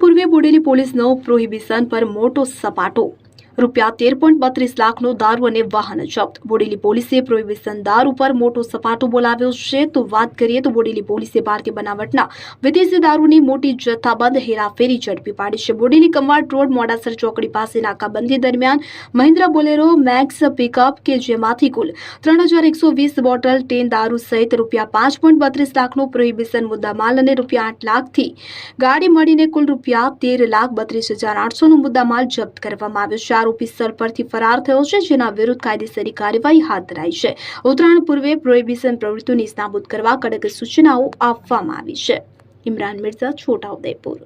પૂર્વે બોડેલી પોલીસનો પ્રોહિબિશન પર મોટો સપાટો રૂપિયા તેર પોઈન્ટ બત્રીસ લાખનો દારૂ અને વાહન જપ્ત. બોડેલી પોલીસે પ્રોહિબિશન દારૂ પર મોટો સપાટો બોલાવ્યો છે. તો વાત કરીએ તો બોડેલી પોલીસે ભારતીય બનાવટના વિદેશી દારૂની મોટી જથ્થાબંધ હેરાફેરી ઝડપી પાડી છે. બોડેલી કમવાડ રોડ મોડાસર ચોકડી પાસે નાકાબંધી દરમિયાન મહિન્દ્રા બોલેરો મેક્સ પિકઅપ કે જેમાંથી કુલ ત્રણ હજાર એકસો વીસ બોટલ ટેન દારૂ સહિત રૂપિયા પાંચ પોઈન્ટ બત્રીસ લાખનો પ્રોહિબિશન મુદ્દામાલ અને રૂપિયા આઠ લાખથી ગાડી મળીને કુલ રૂપિયા તેર લાખ બત્રીસ હજાર આઠસોનો મુદ્દામાલ જપ્ત કરવામાં આવ્યો છે. આરોપી સ્થળ પરથી ફરાર થયો છે, જેના વિરુદ્ધ કાયદેસરી કાર્યવાહી હાથ ધરાઈ છે. ઉત્તરાયણ પૂર્વે પ્રોહિબિશન પ્રવૃત્તિઓની નાબૂદ કરવા કડક સૂચનાઓ આપવામાં આવી છે. ઇમરાન મિર્ઝા છોટાઉદેપુર